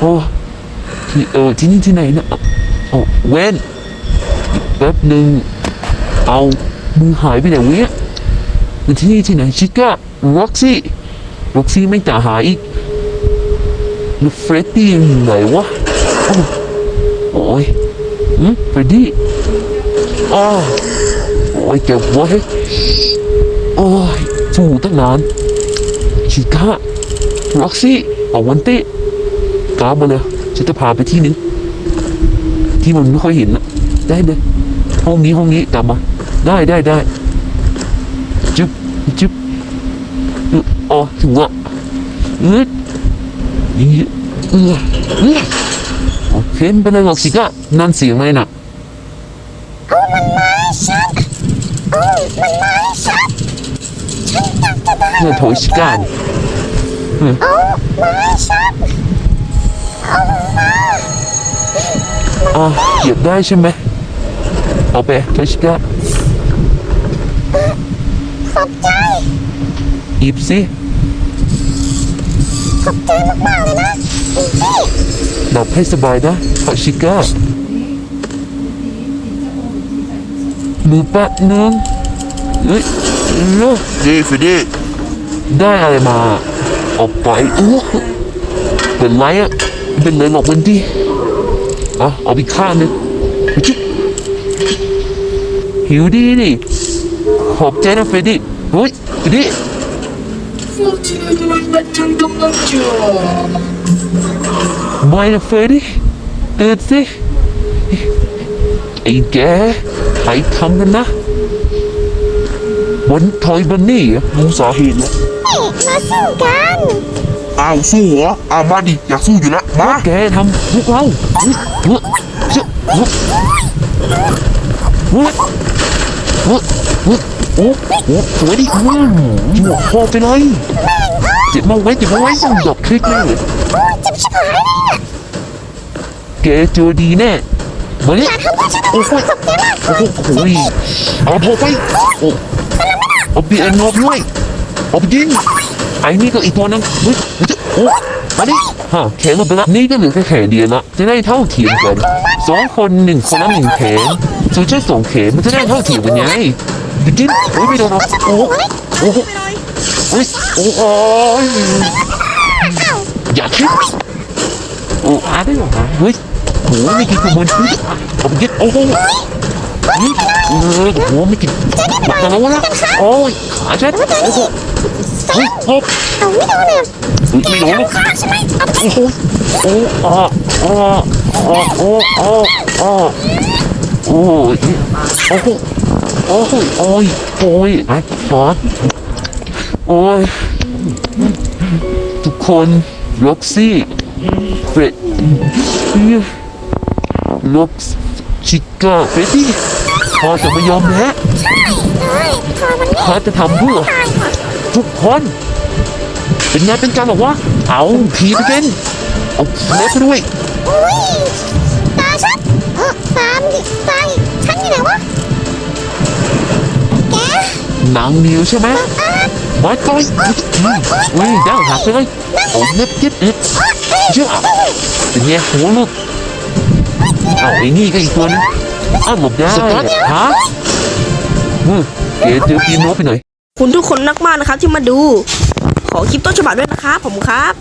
โอ้ที่เออที่นี่ที่ไหนเนี่ยโอ้เว้นแป๊บหนึ่งเอามึงหายไปไหนวะเนี่ยมันที่นี่ที่ไหนชิก้าร็อกซี่ร็อกซี่ไม่ตาหายอีกแล้วเฟรดดี้อยู่ไหนวะโอ้โอ้ยอืมเฟรดดี้อ้าวโอ้ยเจ็บหัวเฮ้ยโอ้ยสู้ตั้งนานชิก้าร็อกซี่ เอาวันเต้กราฟมาเลยฉันจะพาไปที่นึงที่มันไม่ค่อยเห็นนะได้เลยห้องนี้ห้องนี้กลับมา ได้ได้ได้จึ๊บจึ๊บอึอ๋อถึงละอึดนี่เออเออโอเคไม่เป็นไรหรอกสิกะนั่นเสียงอะไรน่ะโอ้มันมาให้ฉันโอ้มันมาให้ฉันฉันอยากจะได้เพื่อโถยสิกะนี่โอ้ มาให้ฉันเอามาอ๋อเหยียบได้ใช่ไหมเอาไปโถยสิกะขอบใจหยิบสิขอบใจมากๆเลยนะอีซี่หลับให้สบายนะโถยสิกะมือแป๊บนึงเฮ้ยเนาะดีฟิดีได้อะไรมา ออกไปโอ้เป็นไรอะเป็นไรหรอกมันดีอะเอาไปข้างหนึงไปจิ๊บหิวดีนี่ขอบใจนะเฟรดดี้เฮ้ยเฟรดดี้พวกเธอกำลังมาทำกำลังจอไม่นะเฟรดดี้ตื่นสิไอ้แกใครทำกันนะบนทอยบันนี่เหรอมูสาเหตุนะนี่ มาสู้กันอ้าวสู้เหรออ้าวมาดิอยากสู้อยู่แล้วมาแกทำพวกเราเฮ้ยเฮ้ยเฮ้ยเฮ้ยเฮ้ยเฮ้ยเฮ้ยโอ้โหสวยดิอืมหัวคอไปเลยเจ็บมาไว้เจ็บมาไว้ส่งดอกคลิกเลยโอ้เจ็บชิบหายเลยอะแกเจอดีแน่มาเนี่ยทำเพื่อฉันโอ้โหขอบใจมากโอ้โหโอ้ยเอาพอไปโอ้เอาบีเอ็นนอบด้วยเอาไปยิง ไอ้นี่ก็อีกตัวนึงเฮ้ยเฮ้ยโอ้มาดิฮะแขนหมดไปละนี่ก็เหลือแค่แขนเดียวละจะได้เท่าเทียมกันสองคนหนึ่งคนละหนึ่งแขนส่วนเจ้าสองแขนมันจะได้เท่าเทียมกันไงไปกินโอ้ยไม่โดนหรอกโอ้โหโอ้โหโอ้ยโอ้โหอย่าคิดโอ้อาได้หรอเฮ้ยโหไม่กินขโมยเฮ้ยเอาไปกินโอ้โหเฮ้ยเออหัวไม่กินบักกะโลละโอ้ยขาฉันโอ้โห เฮ้ยโอ้เอาไม่โดนเลยไม่โดนลูกข้าใช่ไหมเอาไปโอ้โหโอ้อ่าอ่าอ่าโอ้อ่าอ่าโอ้ยโอ้โหโอ้โหโอ้ยโอ้ยไอ้ฟอสโอ้ยทุกคนล็อกซี่เฟรดล็อกชิก้าเฟรดดี้พอจะไม่ยอมแพ้เฮ้ยพอมันนี่เขาจะทำเพื่อตายหมด ทุกคน เป็นไงเป็นการบอกว่า เอาผีไปเป็นเอาเล็บไปด้วยอุ้ยตาฉันเออตามดิตายฉันอยู่ไหนวะแกหนังเหนียวใช่ไหมอะไว้ต่อยอุ้ยดังหักไปเลยเอาเล็บยึดอึดเชื่อเป็นไงหัวหลุดเอาไอ้นี่ก็อีกตัวนึงอ้าวหลบได้ฮะมึงเกเจอปีโนไปหน่อย คุณทุกคนมากๆนะครับที่มาดู ขอคลิปต้นฉบับด้วยนะครับผมครับ